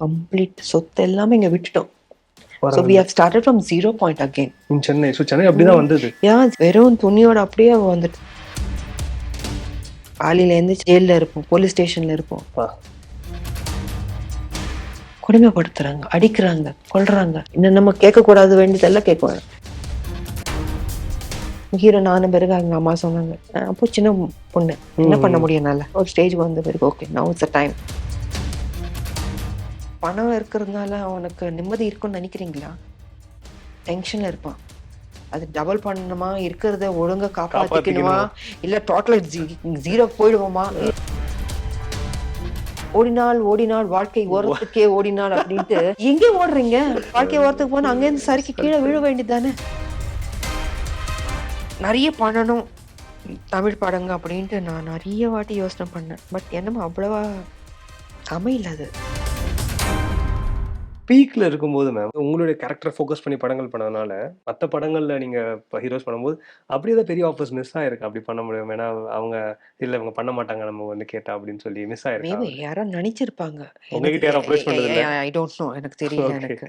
Complete சொத்து எல்லாமே இங்க விட்டுட்டோம். So. We have started from zero point again Chennai so Chennai அப்படிதான் வந்தது. யா வெறும் துணியோட அப்படியே வந்துட்டு காலையிலேருந்து ஜெயிலில் இருப்போம் போலீஸ் ஸ்டேஷன்ல இருப்போம். கொடுமைப்படுத்துறாங்க அடிக்கிறாங்க கொல்றாங்க. இன்னும் நம்ம கேட்கக்கூடாது வேண்டியதெல்லாம் கேட்குவாங்க ஹீரோ நானும் பிறகு அவங்க அம்மா சொன்னாங்க "அஹ் அப்போ சின்ன பொண்ணு. என்ன பண்ண முடியும் ஒரு ஸ்டேஜ் வந்த பிறகு ஓகே நவ் இட்ஸ் டைம் பணம் இருக்கிறதுனால அவனுக்கு நிம்மதி இருக்கும்னு நினைக்கிறீங்களா? டென்ஷன்ல இருப்பான். அது டபுள் பண்ணணுமா இருக்கிறத ஒழுங்கா காப்பாத்திக்கணுமா? இல்ல டோட்டல் ஜீரோ போயிடுவோமா? ஓடினாள் ஓடினாள் வாழ்க்கை ஓரத்துக்கே ஓடினாள் அப்படின்ட்டு எங்க ஓடுறீங்க? வாழ்க்கை ஓரத்துக்கு போனா அங்கேருந்து சரிக்கு கீழே விழ வேண்டியதானே நிறைய பண்ணணும். தமிழ் படங்க அப்படின்ட்டு நான் நிறைய வாட்டி யோசனை பண்ணேன். பட் என்னமோ அவ்வளவா அமையல அது. பீக்ல இருக்கும்போது மேம் உங்களுடைய கேரக்டர் ஃபோக்கஸ் பண்ணி படங்கள் பண்ணதுனால மற்ற படங்கள்ல நீங்க இப்போ ஹீரோஸ் பண்ணும்போது அப்படியே தான் பெரிய ஆஃபர்ஸ் மிஸ் ஆயிருக்கு. அப்படி பண்ண முடியும்? ஏன்னா அவங்க இல்ல இவங்க பண்ண மாட்டாங்க நம்ம வந்து கேட்டா அப்படின்னு சொல்லி மிஸ் ஆயிருக்கு யாரோ நினைச்சிருப்பாங்க உங்ககிட்ட யாரும் approach பண்ணது? ஐ டோன்ட் நோ எனக்கு தெரியல. எனக்கு.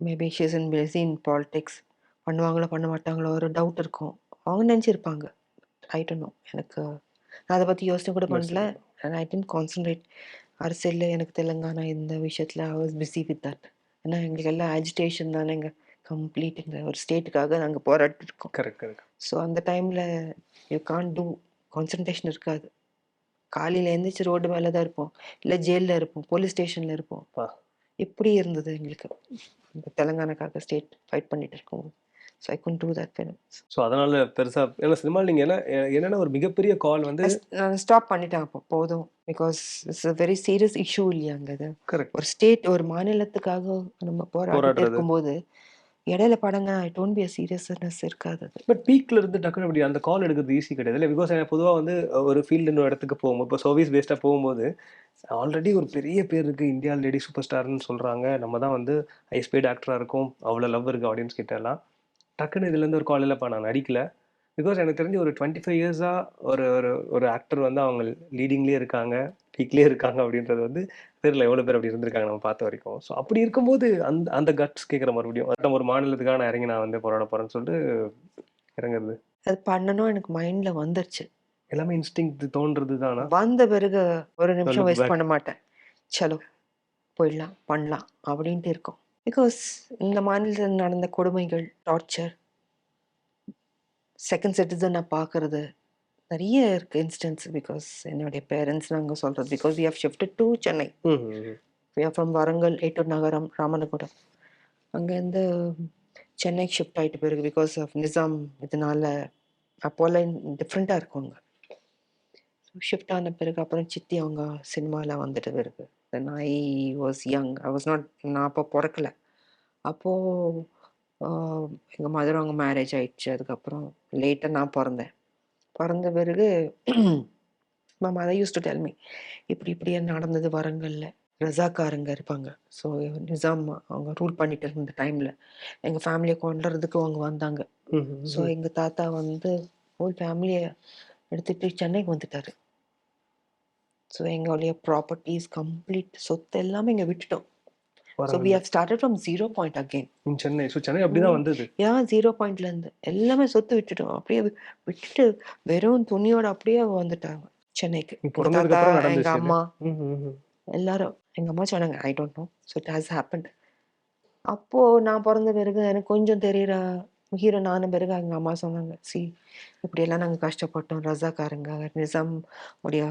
Maybe she's in busy in politics பண்ணுவாங்களோ பண்ண மாட்டாங்களோ ஒரு டவுட் இருக்கும். அவங்க நினச்சிருப்பாங்க ஐ டோன்ட் நோ எனக்கு நான் அதை பற்றி யோசனை கூட பண்ணல. அண்ட் ஐ டென்ட் கான்சன்ட்ரேட் அரசியலில் எனக்கு தெலுங்கானா இந்த விஷயத்தில் I was busy with that ஏன்னா எங்களுக்கு எல்லாம் அஜிடேஷன் தானே எங்கள் கம்ப்ளீட் இந்த ஒரு ஸ்டேட்டுக்காக நாங்கள் போராடிட்டு இருக்கோம் கரெக்ட் கரெக்ட் ஸோ அந்த டைமில் யூ கான் டூ கான்சன்ட்ரேஷன் இருக்காது. காலையில் எழுந்திரிச்சு ரோடு மேலே தான் இருப்போம். இல்லை ஜெயிலில் இருப்போம். போலீஸ் ஸ்டேஷனில் இருப்போம். இப்படி இருந்தது எங்களுக்கு? இந்த தெலுங்கானாக்காக ஸ்டேட் ஃபைட் பண்ணிட்டு இருக்கோம் so I Kuhar two that film so அதனால பெருசா ஏன்னா சினிமா நீங்க என்ன என்னன்னா ஒரு மிகப்பெரிய கால் வந்து நான் ஸ்டாப் பண்ணிட்டேன் அப்போ போதும். Because it's a very serious issue இல்லையாங்க அது? கரெக்ட் ஒரு ஸ்டேட் ஒரு மாநிலத்துக்காக நம்ம போராடுறது. இருக்கும்போது இடையில படங்க I don't be a seriousness இருக்காது பட் பீக்ல இருந்து டக்குனு அப்படி அந்த கால் எடுக்கிறது ஈஸி கிடையாது. இல்லை பிகாஸ் பொதுவா வந்து ஒரு ஃபீல்டு இன்னொரு இடத்துக்கு போகும்போது இப்போ சர்வீஸ் பேஸ்டாக போகும்போது ஆல்ரெடி ஒரு பெரிய பேர் இருக்கு இந்தியா லேடி சூப்பர் ஸ்டார்னு சொல்றாங்க. நம்ம தான் வந்து ஹைஸ் பெய்ட் ஆக்டரா இருக்கும். அவ்வளோ லவ் இருக்கு ஆடியன்ஸ் கிட்ட எல்லாம். டக்குன்னு இதுல இருந்து ஒரு கால் இல்லைப்பா நான் நடிக்கல. பிகாஸ் எனக்கு தெரிஞ்சு ஒரு டுவெண்ட்டி ஃபைவ் இயர்ஸாக ஒரு ஒரு ஒரு ஆக்டர் வந்து அவங்க லீடிங்லேயே இருக்காங்க பீக்லேயே இருக்காங்க அப்படின்றது வந்து தெரியல எவ்வளோ பேர் அப்படி இருந்திருக்காங்க நம்ம பார்த்த வரைக்கும். ஸோ அப்படி இருக்கும்போது அந்த அந்த கட்ஸ் கேட்குற மறுபடியும் நம்ம ஒரு மாநிலத்துக்காக நான் இறங்கி நான் வந்து போராட போறேன்னு சொல்லிட்டு இறங்குறது. அது பண்ணணும் எனக்கு மைண்ட்ல வந்துருச்சு. எல்லாமே இன்ஸ்டிங் தோன்றது தானா வந்த பிறகு ஒரு நிமிஷம் வேஸ்ட். பண்ண மாட்டேன். சலோ போயிடலாம் பண்ணலாம் அப்படின்ட்டு இருக்கும். பிகாஸ் இந்த மாநிலத்தில் நடந்த கொடுமைகள் டார்ச்சர் செகண்ட் சிட்டிசன் நான் பார்க்கறது நிறைய இருக்கு இன்ஸ்டன்ஸ் பிகாஸ் என்னுடைய பேரண்ட்ஸ் நாங்கள் சொல்றது. Because we have shifted to Chennai we are from Warangal Eturnagaram Ramanathapuram அங்கேருந்து சென்னைக்கு ஷிஃப்ட் ஆகிட்டு பிறகு பிகாஸ் ஆஃப் நிசாம் இதனால அப்போல்லாம் டிஃப்ரெண்ட்டாக இருக்கும் அங்கே. ஷிஃப்ட் ஆன பிறகு அப்புறம் சித்தி அவங்க சினிமாவில் வந்துட்டு பிறகு then I was young I was not நான் அப்போ பிறக்கல. அப்போது எங்கள் மதர் அவங்க மேரேஜ் ஆயிடுச்சு. அதுக்கப்புறம் லேட்டாக நான் பிறந்தேன். பிறந்த பிறகு my mother use to tell me இப்படி இப்படியே நடந்தது வரங்கல்ல ரஜாக்காரங்க இருப்பாங்க. ஸோ நிசாம் அவங்க ரூல் பண்ணிட்டு இருந்த டைமில் எங்கள் ஃபேமிலியை கொண்டுறதுக்கு அவங்க வந்தாங்க. ஸோ எங்கள் தாத்தா வந்து ஹோல் ஃபேமிலியை எடுத்துட்டு சென்னைக்கு வந்துட்டாரு. ஸோ எங்களுடைய ப்ராப்பர்ட்டிஸ் கம்ப்ளீட் சொத்து எல்லாமே இங்கே விட்டுட்டோம். So we have started from zero point again Chennai so Chennai அப்படிதான் வந்தது. யா ஜீரோ பாயிண்ட்ல இருந்து. எல்லாமே சொத்து விட்டுட்டோம். அப்படியே விட்டுட்டு வெறும் துணியோட அப்படியே வந்துட்டாங்க சென்னைக்கு. நீ எங்க பிறந்ததுக்கு தாத்தா, அப்புறம் எங்க நடந்துச்சு அம்மா. எல்லாரும் எங்க அம்மா சொன்னாங்க I don't know so it has happened அப்போ நான் பிறந்த பிறகு எனக்கு கொஞ்சம் தெரியற ஹீரோ நானும் பிறகு எங்க அம்மா சொன்னாங்க சி இப்படியெல்லாம் நாங்கள் கஷ்டப்பட்டோம். ரஜாக்காரங்க நிசாம் உடைய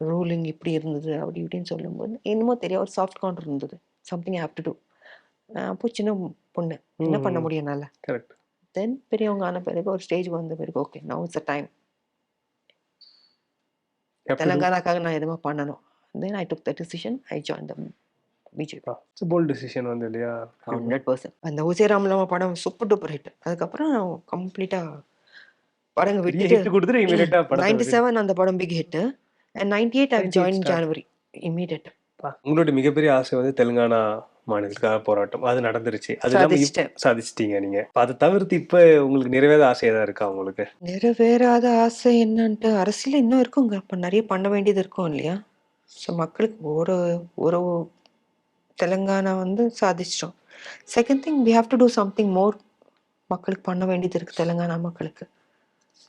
ரூலிங் இப்படி இருந்தது அப்படி இப்படின்னு சொல்லும்போது என்னமோ தெரிய ஒரு சாஃப்ட் கவுண்டர் இருந்தது. சம்திங் ஹேவ் டு டூ அப்போ சின்ன பொண்ணு. என்ன பண்ண. முடியும் என்னால? கரெக்ட் தென் பெரியவங்க ஆன பிறகு ஒரு ஸ்டேஜ் வந்த பிறகு okay now it's a time தெலுங்கானாக்காக நான் எதுவுமே பண்ணணும். Then I took the decision I join the BJP bold decision வந்து இல்லையா? ஹண்ட்ரட் பர்சன்ட் அந்த ஓசே ராமலாமா படம் சூப்பர் டூப்பர் ஹிட் அதுக்கப்புறம் கம்ப்ளீட்டா படங்க ஹிட் கொடுத்துட்டு நைன்டி செவன் அந்த படம் big hit and ninety eight I 98 join. January immediate உங்களுடைய மிகப்பெரிய ஆசை வந்து தெலுங்கானா மாநிலத்துக்காக போராட்டம். அது நடந்துருச்சு. அது சாதிச்சிட்டீங்க நீங்க. அதை தவிர்த்து இப்ப உங்களுக்கு நிறைவேற ஆசை ஏதாவது இருக்கா உங்களுக்கு? நிறைவேறாத ஆசை என்னன்ட்டு அரசியல் இன்னும் இருக்குங்க. இப்ப நிறைய பண்ண வேண்டியது இருக்கும் இல்லையா? ஸோ மக்களுக்கு ஒரு ஒரு தெலுங்கானா வந்து சாதிச்சிட்டோம். Second thing we have to do something more மக்களுக்கு பண்ண வேண்டியது இருக்குது தெலுங்கானா மக்களுக்கு.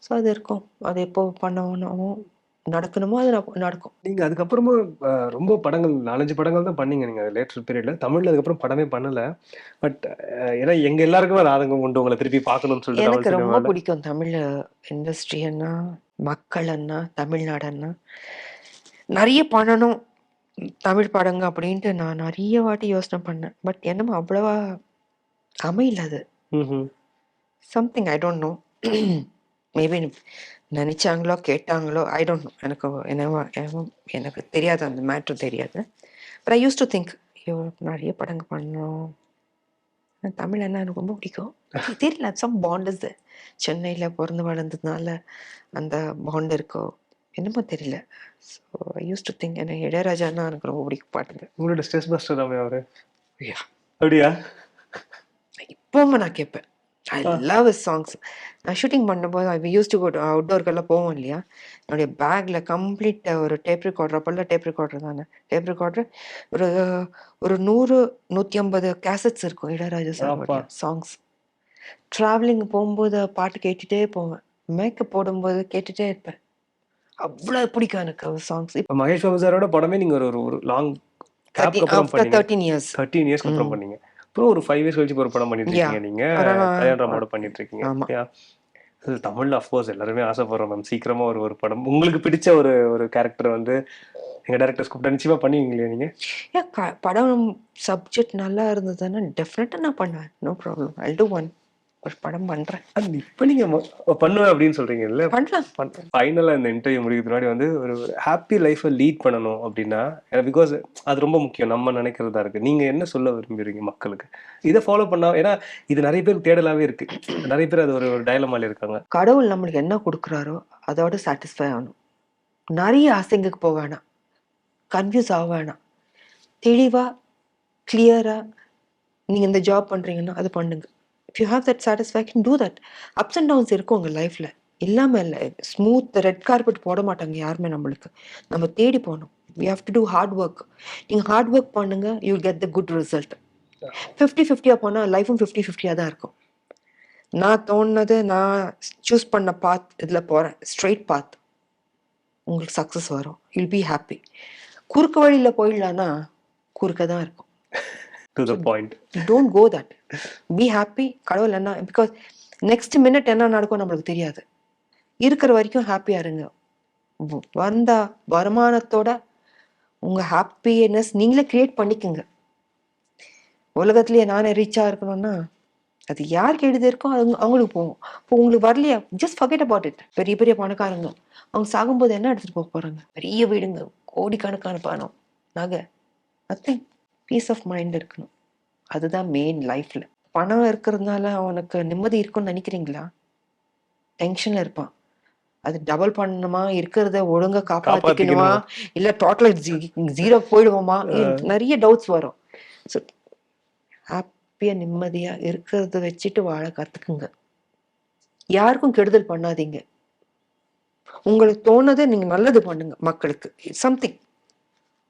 ஸோ அது இருக்கும். அது எப்போ பண்ணணுமோ நடக்கணுமோ அது நட- நடக்கும். நீங்க அதுக்கப்புறமா ரொம்ப படங்கள் நாலஞ்சு படங்கள் தான் பண்ணீங்க நீங்க லேட்டர் பீரியட்ல தமிழ்ல அதுக்கப்புறம் படமே பண்ணல. பட் ஏன்னா எங்க எல்லாருக்குமே ஒரு ஆதங்கம் உண்டு உங்களை திருப்பி பார்க்கணும்னு சொல்லிட்டு எனக்கு தமிழ் ரொம்ப பிடிக்கும் தமிழ் இண்டஸ்ட்ரியன்னா மக்கள்னா தமிழ்நாடுன்னா நிறைய பண்ணணும் தமிழ் படங்க அப்படின்ட்டு நான் நிறைய வாட்டி யோசனை பண்ணேன். பட் என்னமோ அவ்வளவா அமையல அது. Something I don't know maybe நினைச்சாங்களோ கேட்டாங்களோ ஐ டோன்ட் நோ எனக்கு என்னவோ எனக்கு தெரியாது அந்த மேட்ரு தெரியாது. But I use to think ஐயோ நிறைய படங்க பண்ணோம் தமிழ் என்ன எனக்கு ரொம்ப பிடிக்கும். தெரியல சம் பாண்ட் இஸ் சென்னையில் பிறந்து வளர்ந்ததுனால அந்த பாண்ட் இருக்கோ என்னமோ தெரியல. So I use to think என்ன இளையராஜான்னா எனக்கு ரொம்ப பிடிக்கும் பாட்டுங்க. உங்களோட ஸ்ட்ரெஸ் பஸ்டர் அவரு? அப்படியா? இப்போவும் நான் கேட்பேன் ஐ. லவ் சாங்ஸ் நான் ஷூட்டிங் பண்ணும்போது ஐ யூஸ் டு கோ அவுட்டோருக்கெல்லாம் போவோம் இல்லையா? என்னுடைய பேக்கில் கம்ப்ளீட் ஒரு டேப் ரெக்கார்டர் அப்போல்லாம் டேப் ரெக்கார்டர் தானே. டேப் ரெக்கார்டர் ஒரு ஒரு நூறு நூற்றி ஐம்பது கேசட்ஸ் இருக்கும் இளையராஜா அப்பா. சாங்ஸ் ட்ராவலிங் போகும்போது பாட்டு கேட்டுட்டே போவேன். மேக்கப் போடும்போது கேட்டுட்டே இருப்பேன். அவ்வளோ பிடிக்கும் எனக்கு சாங்ஸ் இப்ப மகேஷ் பாபு சாரோட படமே நீங்க ஒரு ஒரு லாங் தேர்ட்டீன் இயர்ஸ் தேர்ட்டீன் இயர்ஸ்க்கு அப்புறம். பண்ணீங்க. அப்புறம் ஒரு ஃபைவ் இயர்ஸ் கழிச்சு ஒரு படம் பண்ணிட்டு. இருக்கீங்க நீங்க. கல்யாண ராமோட பண்ணிட்டு இருக்கீங்க. தமிழ்ல அஃப்கோர்ஸ் எல்லாருமே ஆசைப்படுறோம் மேம் சீக்கிரமா ஒரு ஒரு படம். உங்களுக்கு பிடிச்ச ஒரு ஒரு கேரக்டர் வந்து எங்க டேரக்டர்ஸ் கூப்பிட்டு நிச்சயமா பண்ணுவீங்களே நீங்க? படம் சப்ஜெக்ட் நல்லா இருந்ததுன்னா டெஃபினட்டாக நான் பண்ணுவேன். No problem I do one ஒரு படம் பண்ணுறேன் அது இப்ப நீங்க பண்ணுவேன் அப்படின்னு சொல்றீங்கல்ல? பண்ணலாம் ஃபைனலாக இந்த இன்டர்வியூ முடிக்கிறதுக்கு முன்னாடி வந்து ஒரு ஹாப்பி லைஃப்பை லீட் பண்ணணும் அப்படின்னா பிகாஸ் அது ரொம்ப முக்கியம். நம்ம நினைக்கிறதா இருக்கு. நீங்க என்ன சொல்ல விரும்புறீங்க மக்களுக்கு? இதை ஃபாலோ பண்ணா ஏன்னா இது நிறைய பேர் தேடலாவே இருக்கு. நிறைய பேர் அது ஒரு டைலமால இருக்காங்க. கடவுள் நம்மளுக்கு என்ன கொடுக்குறாரோ அதோட சாட்டிஸ்ஃபை ஆகணும். நிறைய ஆசைங்களுக்கு போக வேணாம். கன்ஃபியூஸ் ஆக வேணாம். தெளிவாக கிளியராக நீங்கள் இந்த ஜாப் பண்ணுறீங்கன்னா அது பண்ணுங்க. If you have that satisfaction do that ups and downs இருக்கும் உங்கள் லைஃப்பில் இல்லாமல் இல்லை. ஸ்மூத் ரெட் கார்பெட் போட மாட்டாங்க யாருமே நம்மளுக்கு. நம்ம தேடி போகணும். We have to do hard work நீங்கள் ஹார்ட் ஒர்க் பண்ணுங்க you get the good result fifty ஃபிஃப்டியாக போனால் லைஃபும் ஃபிஃப்டி ஃபிஃப்டியாக தான் இருக்கும். நான் தோணுனது நான் சூஸ் பண்ண பாத் இதில் போகிறேன் ஸ்ட்ரெயிட் பாத் உங்களுக்கு சக்ஸஸ் வரும். யூல் பி ஹாப்பி குறுக்கு வழியில் போயிடலான்னா குறுக்க தான் இருக்கும். To the point don't go that be happy கடவுள் என்ன பிகாஸ் நெக்ஸ்ட் மினிட் என்ன நடக்கும் நம்மளுக்கு தெரியாது. இருக்கிற வரைக்கும் ஹாப்பியாக இருங்க. வந்த வருமானத்தோட உங்கள் ஹாப்பினஸ் நீங்களே க்ரியேட் பண்ணிக்கோங்க. உலகத்துலேயே நானே ரிச்சாக இருக்கணும்னா அது யாருக்கு எழுதி இருக்கோ அது அவங்களுக்கு போகும். இப்போ உங்களுக்கு வரலையா? Just forget about it. பெரிய பெரிய பணக்காரங்க. அவங்க சாகும்போது என்ன எடுத்துகிட்டு போக போகிறாங்க பெரிய வீடுங்க. கோடிக்கணக்கான பணம். நகை. நத்திங் பீஸ் ஆஃப் மைண்ட் இருக்கணும். அதுதான் மெயின் லைஃப்ல பணம் இருக்கிறதுனால அவனுக்கு நிம்மதி இருக்கும்னு நினைக்கிறீங்களா? டென்ஷன்ல இருப்பான். அது டபுள் பண்ணணுமா இருக்கிறத ஒழுங்கா காப்பாத்திக்கணுமா? இல்ல டோட்டல் ஜீரோ போயிடுவோமா? நிறைய டவுட்ஸ் வரும். ஸோ ஹாப்பியா நிம்மதியா இருக்கிறத வச்சுட்டு வாழ கத்துக்குங்க. யாருக்கும் கெடுதல் பண்ணாதீங்க. உங்களுக்கு தோணுதை நீங்க நல்லது பண்ணுங்க மக்களுக்கு. சம்திங்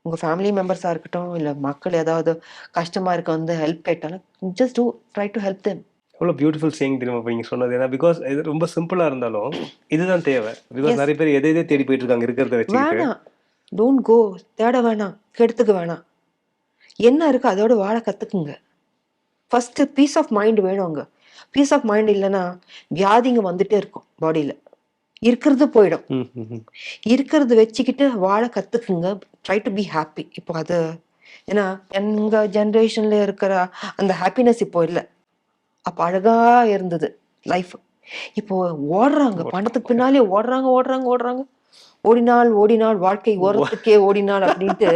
உங்க ஃபேமிலி மெம்பர்ஸா இருக்கட்டும் இல்ல மக்கள் ஏதாவது கஷ்டமா இருக்க வந்து ஹெல்ப் கேட்டாலும் just do try to help them எவ்வளோ பியூட்டிஃபுல் சேயிங் தெரியுமா இப்போ நீங்கள் சொன்னது? ஏன்னா பிகாஸ் இது ரொம்ப சிம்பிளா இருந்தாலும் இதுதான் தேவை. பிகாஸ். நிறைய பேர் எதை எதை தேடி போயிட்டு இருக்காங்க இருக்கிறத வச்சுக்கிட்டு. வேணாம். டோன்ட் கோ தேட வேணாம். கெடுத்துக்க வேணாம். என்ன இருக்கு அதோட வாழ கத்துக்குங்க. ஃபர்ஸ்ட் பீஸ் ஆஃப் மைண்ட் வேணுங்க பீஸ் ஆஃப் மைண்ட் இல்லைன்னா வியாதிங்க வந்துட்டே இருக்கும் பாடியில இருக்கிறது போயிடும். இருக்கிறது வச்சுக்கிட்டு வாழ கத்துக்குங்க. ட்ரை டு பி ஹாப்பி இப்போ அது ஏன்னா எங்க ஜென்ரேஷன்ல இருக்கிற அந்த ஹாப்பினஸ் இப்போ இல்லை. அப்போ அழகா இருந்தது லைஃப் இப்போ ஓடுறாங்க. பணத்துக்கு பின்னாலே ஓடுறாங்க ஓடுறாங்க ஓடுறாங்க. ஓடினால் ஓடினால் வாழ்க்கை ஓரத்துக்கே ஓடினால் அப்படின்ட்டு.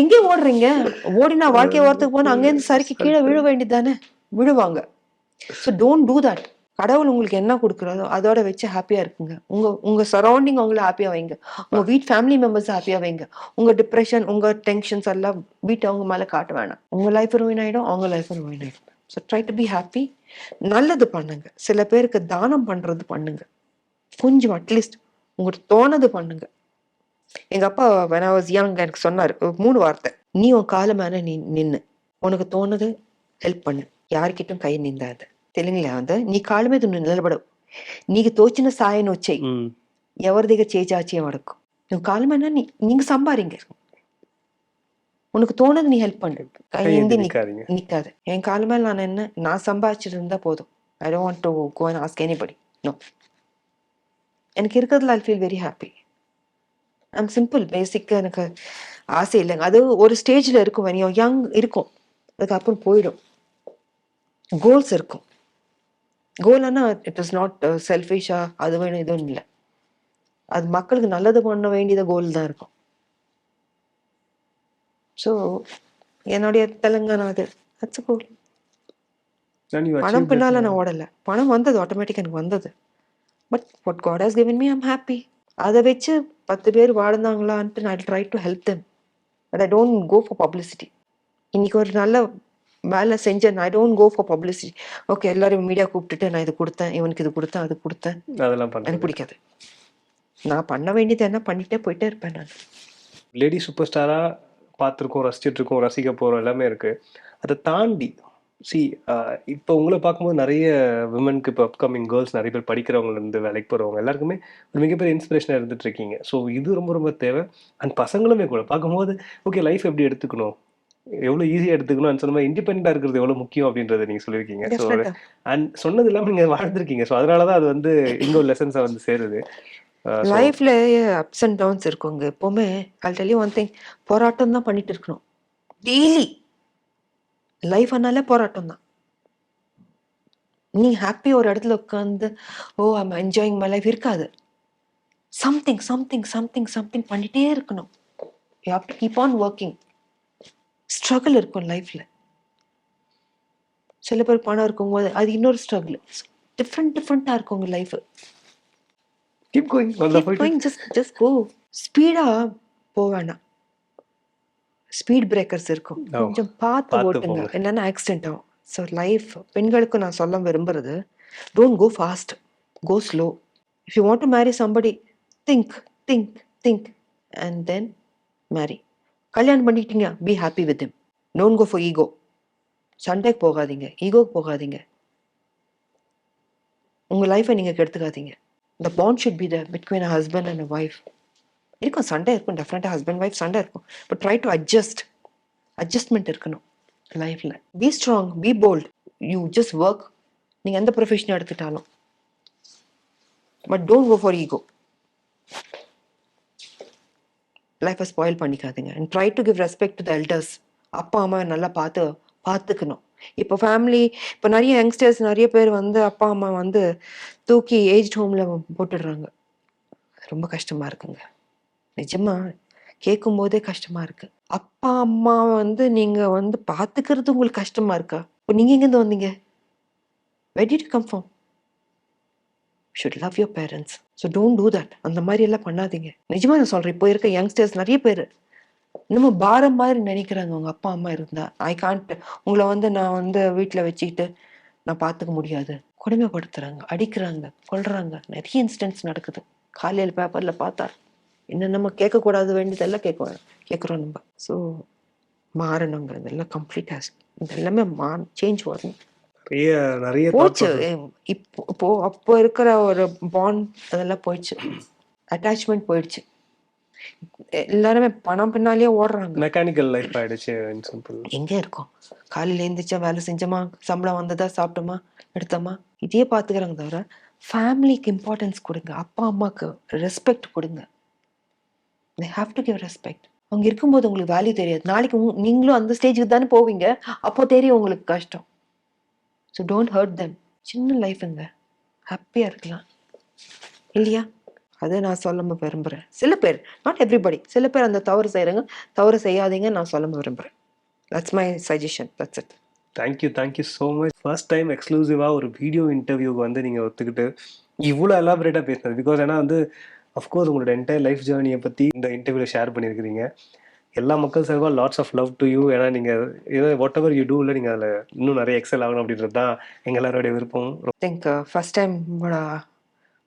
எங்கே ஓடுறீங்க? ஓடினா வாழ்க்கை ஓரத்துக்கு போனா அங்கேருந்து சரிக்கு கீழே விழ வேண்டியதானே விழுவாங்க. ஸோ டோன்ட் டூ தட் கடவுள் உங்களுக்கு என்ன கொடுக்குறதோ அதோட வச்சு ஹாப்பியா இருக்குங்க உங்க உங்க சரௌண்டிங் அவங்கள ஹாப்பியா வைங்க. உங்க வீட் ஃபேமிலி மெம்பர்ஸ் ஹாப்பியா வைங்க. உங்க டிப்ரெஷன் உங்க டென்ஷன்ஸ் எல்லாம் வீட்டை அவங்க மேல காட்ட வேணாம். உங்க லைஃப் ருயின் ஆயிடும் அவங்க லைஃப் ருயின் ஆயிடும். So try to be happy நல்லது பண்ணுங்க. சில பேருக்கு தானம் பண்றது பண்ணுங்க. கொஞ்சம் அட்லீஸ்ட் உங்களுக்கு தோணது பண்ணுங்க. எங்க அப்பா வென் ஐ வாஸ் எனக்கு சொன்னார் மூணு வார்த்தை. நீ உன் காலை மேல நீ நின்று உனக்கு தோணுது ஹெல்ப் பண்ணு. யார்கிட்டும் கை நீந்தாது. తెలుగులో ఉంది నీ కాళ్ళ మీద నువ్వు నిలబడవు నీకు తోచిన సాయం వచ్చాయి ம் ఎవరి దగ్గర చేచాచే వడకు నువ్వు కాళ్ళ మీద నీ நீங்க சம்பாரிங்க உனக்கு தோணுது நீ ஹெல்ப் பண்ணு கை கையேந்தி ஏந்தி நிக்காதீங்க. நிக்காது என் கால மேல நான் என்ன நான் சம்பாதிச்சிட்டு இருந்தா போதும் I don't want to go and ask anybody no எனக்கு இருக்கிறதுல I feel very happy I'm simple பேசிக்காக எனக்கு ஆசை இல்லைங்க அது ஒரு ஸ்டேஜில் இருக்கும் when you're யங் இருக்கும் அதுக்கப்புறம் போயிடும் கோல்ஸ் இருக்கும் கோல்னா இட் இஸ் நாட் செல்ஃபிஷா அது வேணும் இதுவும் இல்லை. அது மக்களுக்கு நல்லது பண்ண வேண்டியத கோல் தான் இருக்கும். ஸோ என்னுடைய தெலுங்கானா அது. அட்ஸ் கோல் பணம் பின்னால. நான் ஓடல. பணம் வந்தது ஆட்டோமேட்டிக் எனக்கு வந்தது. But what God has given me I'm happy அதை வச்சு பத்து பேர் வாழ்ந்தாங்களான்ட்டு நான் try to help them but I don't go for publicity இன்னைக்கு ஒரு நல்ல வேலை செஞ்சேன். I don't go for publicity okay எல்லாரும் மீடியா கூப்பிட்டுட்டு நான் இது கொடுத்தேன். இவனுக்கு இது கொடுத்தேன் அது கொடுத்தேன். அதெல்லாம் எனக்கு பிடிக்காது. நான் பண்ண வேண்டியது என்ன? பண்ணிட்டே போயிட்டே இருப்பேன் நான். லேடி சூப்பர் ஸ்டாராக பார்த்துருக்கோம் ரசிச்சிட்டு இருக்கோம் ரசிக்க போகிறோம் எல்லாமே இருக்குது அதை தாண்டி சி இப்போ உங்களை பார்க்கும்போது நிறைய விமனுக்கு இப்போ அப்கமிங் கேர்ள்ஸ் நிறைய பேர் படிக்கிறவங்க இருந்து வேலைக்கு போகிறவங்க எல்லாருக்குமே ஒரு மிகப்பெரிய இன்ஸ்பிரேஷனாக இருந்துட்டு இருக்கீங்க. ஸோ இது ரொம்ப ரொம்ப தேவை. அண்ட் பசங்களுமே கூட பார்க்கும்போது ஓகே லைஃப் எப்படி எடுத்துக்கணும்? எவ்வளோ ஈஸியாக எடுத்துக்கணும் சொன்ன மாதிரி இண்டிபெண்டாக இருக்கிறது எவ்வளோ முக்கியம் அப்படின்றத நீங்கள் சொல்லியிருக்கீங்க. ஸோ. அண்ட் சொன்னது இல்லாமல் நீங்கள் வாழ்ந்துருக்கீங்க. ஸோ அதனால தான் அது வந்து இன்னொரு லெசன்ஸாக வந்து சேருது. லைஃப்ல அப்ஸ் அண்ட் டவுன்ஸ் இருக்குங்க எப்பவுமே. Tell you ஒன் திங் போராட்டம் தான் பண்ணிட்டு இருக்கணும். டெய்லி லைஃப் ஆனாலே போராட்டம் தான். நீ ஹாப்பி ஒரு இடத்துல உட்காந்து oh I'm enjoying my life இருக்காது. சம்திங் சம்திங் சம்திங் சம்திங் பண்ணிட்டே இருக்கணும். You have to keep on working struggle இருக்கும் லைஃப்ல சில பேர் பணம் இருக்கும்போது அது இன்னொரு ஸ்ட்ரகிள் டிஃப்ரெண்ட் டிஃப்ரெண்ட்டாக இருக்கும் உங்க லைஃப் keep going. நல்லா Keep போயிட்டு. going, just just go. ஸ்பீடா போக வேணாம். ஸ்பீட் பிரேக்கர்ஸ் இருக்கும். கொஞ்சம் பார்த்து ஓட்டுங்க. இல்லைன்னா ஆக்சிடென்ட் ஆகும். ஸோ லைஃப் பெண்களுக்கு நான் சொல்ல விரும்புறது don't go fast go slow if you want to marry somebody think think think and then marry கல்யாணம் பண்ணிக்கிட்டீங்க be happy with him. Don't go for ego சண்டைக்கு போகாதீங்க ஈகோக்கு போகாதீங்க. உங்கள் லைஃப்பை நீங்கள் கெடுத்துக்காதீங்க. The bond should be the between a husband and a wife இருக்கும் சண்டை இருக்கும் டெஃபினட்டாக ஹஸ்பண்ட் ஒய்ஃப் சண்டை இருக்கும். But try to adjust adjustment இருக்கணும் லைஃப்பில் be strong be bold you just work நீங்கள் எந்த profession எடுத்துட்டாலும். But don't go for ego லைஃப்பை ஸ்பாயில் பண்ணிக்காதீங்க. And try to give respect to the elders அப்பா அம்மா நல்லா பார்த்து பார்த்துக்கணும். இப்போ ஃபேமிலி இப்போ நிறைய யங்ஸ்டர்ஸ் நிறைய பேர் வந்து அப்பா அம்மா வந்து தூக்கி ஏஜ் ஹோமில் போட்டுடுறாங்க. ரொம்ப கஷ்டமாக இருக்குங்க. நிஜமா கேட்கும் போதே இருக்குது அப்பா அம்மா வந்து நீங்கள் வந்து பார்த்துக்கிறது உங்களுக்கு கஷ்டமாக இருக்கா? இப்போ நீங்கள் எங்கேருந்து வந்தீங்க? Where did you come should should love parents so so do that அந்த மாதிரி எல்லாம் பண்ணாதீங்க. நிஜமா நான் சொல்கிறேன் இப்போ இருக்க யங்ஸ்டர்ஸ் நிறைய பேர் நம்ம பாரம் மாதிரி நினைக்கிறாங்க. உங்கள் அப்பா அம்மா இருந்தா. ஐ கான்ட் உங்களை வந்து நான் வந்து வீட்டில் வச்சுக்கிட்டு நான் பார்த்துக்க முடியாது. கொடுமைப்படுத்துறாங்க அடிக்கிறாங்க. கொள்றாங்க நிறைய இன்சிடென்ட்ஸ் நடக்குது. காலையில் பேப்பரில் பார்த்தா என்ன நம்ம கேட்கக்கூடாது வேண்டியதெல்லாம் கேட்க கேட்குறோம் நம்ம. ஸோ மாறணுங்க இதெல்லாம் கம்ப்ளீட் ஆஸ் இதெல்லாமே மா சேஞ்ச் வரணும். நிறைய நிறைய போச்சு. இப்போ இப்போ அப்போ இருக்கிற ஒரு பாண்ட் அதெல்லாம் போயிடுச்சு. அட்டாச்மெண்ட் போயிடுச்சு. எல்லாருமே பணம் பின்னாலேயே ஓடுறாங்க. மெக்கானிக்கல் லைஃப் ஆயிடுச்சு எங்க இருக்கோம்? காலையில எழுந்திரிச்சா வேலை செஞ்சோமா? சம்பளம் வந்ததா? சாப்பிட்டோமா? எடுத்தோமா? இதே பாத்துக்கிறாங்க தவிர ஃபேமிலிக்கு இம்பார்ட்டன்ஸ் கொடுங்க. அப்பா அம்மாக்கு ரெஸ்பெக்ட் கொடுங்க. They have to give respect அவங்க இருக்கும்போது உங்களுக்கு வேல்யூ தெரியாது. நாளைக்கு நீங்களும் அந்த ஸ்டேஜுக்கு தானே போவீங்க. அப்போ தெரியும் உங்களுக்கு கஷ்டம். ஸோ டோன்ட் ஹர்ட் தெம் சின்ன லைஃபுங்க ஹாப்பியாக இருக்கலாம். இல்லையா? அதை நான் சொல்ல விரும்புகிறேன் சில பேர் நாட் எவ்ரிபடி சில பேர் அந்த தவறு செய்கிறாங்க தவறு செய்யாதீங்க நான் சொல்ல விரும்புகிறேன் that's my suggestion that's it thank you thank you so much first time எக்ஸ்க்ளூசிவாக ஒரு வீடியோ இன்டர்வியூக்கு வந்து நீங்கள் ஒத்துக்கிட்டு இவ்வளோ எலாபரேட்டாக பேசினது. பிகாஸ் ஏன்னா வந்து அஃப்கோர்ஸ் உங்களோட என்டையர் லைஃப் ஜேர்னியை பற்றி இந்த இன்டர்வியூவில் ஷேர் பண்ணியிருக்கிறீங்க. எல்லா மக்கள் சார்பாக lots of love to you ஏன்னா நீங்கள் ஏதோ வாட் எவர் யூ டூவில் நீங்கள் அதில் இன்னும் நிறைய எக்ஸல் ஆகணும் அப்படின்றது தான் எங்கள் எல்லாரோடைய விருப்பம். திங்க் ஃபர்ஸ்ட் டைம்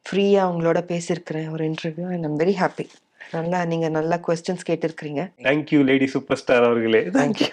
ஃப்ரீயாக உங்களோட பேசியிருக்கிறேன் ஒரு interview and I'm very happy நல்லா நீங்க நல்லா questions கேட்டிருக்கிறீங்க. Thank you lady super star அவர்களே. Thank you